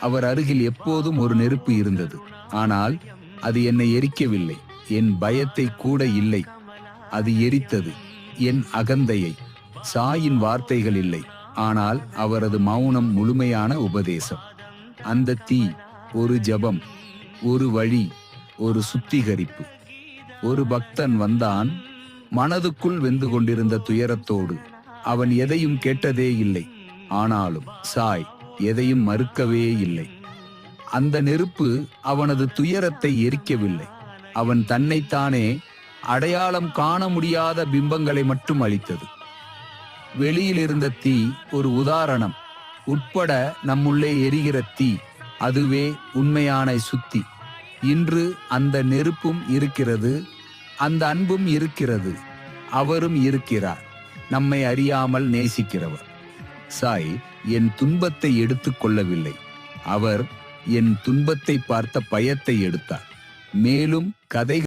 அவர் அருகில் எப்போதும் ஒரு நெருப்பு இருந்தது. ஆனால் அது என்னை எரிக்கவில்லை. என் பயத்தை கூட இல்லை. அது எரித்தது. என் அகந்தையை. சாயின் வார்த்தைகள் இல்லை. ஆனால் அவரது மௌனம் முழுமையான உபதேசம். அந்த தீ ஒரு ஜெபம் ஒரு வழி ஒரு சுத்திகரிப்பு. ஒரு பக்தன் வந்தான் மனதுக்குள் வெந்து கொண்டிருந்த துயரத்தோடு. அவன் எதையும் கேட்டதே இல்லை. ஆனாலும் சாய் எதையும் மறுக்கவே இல்லை. அந்த நெருப்பு அவனது துயரத்தை எரிக்கவில்லை. அவன் தன்னைத்தானே அடையாளம் காண முடியாத பிம்பங்களை மட்டும் அளித்தது. வெளியில் இருந்த தீ ஒரு உதாரணம். உட்பட நம்முள்ளே எரிகிற தீ அதுவே உண்மையான சுத்தி. இன்று அந்த நெருப்பும் இருக்கிறது அந்த அன்பும் இருக்கிறது. அவரும் இருக்கிறார். நம்மை அறியாமல் நேசிக்கிறவர். சாய் என் துன்பத்தை எடுத்துக் கொள்ளவில்லை. அவர் என் துன்பத்தை பார்த்த பயத்தை எடுத்தார். மேலும் கதை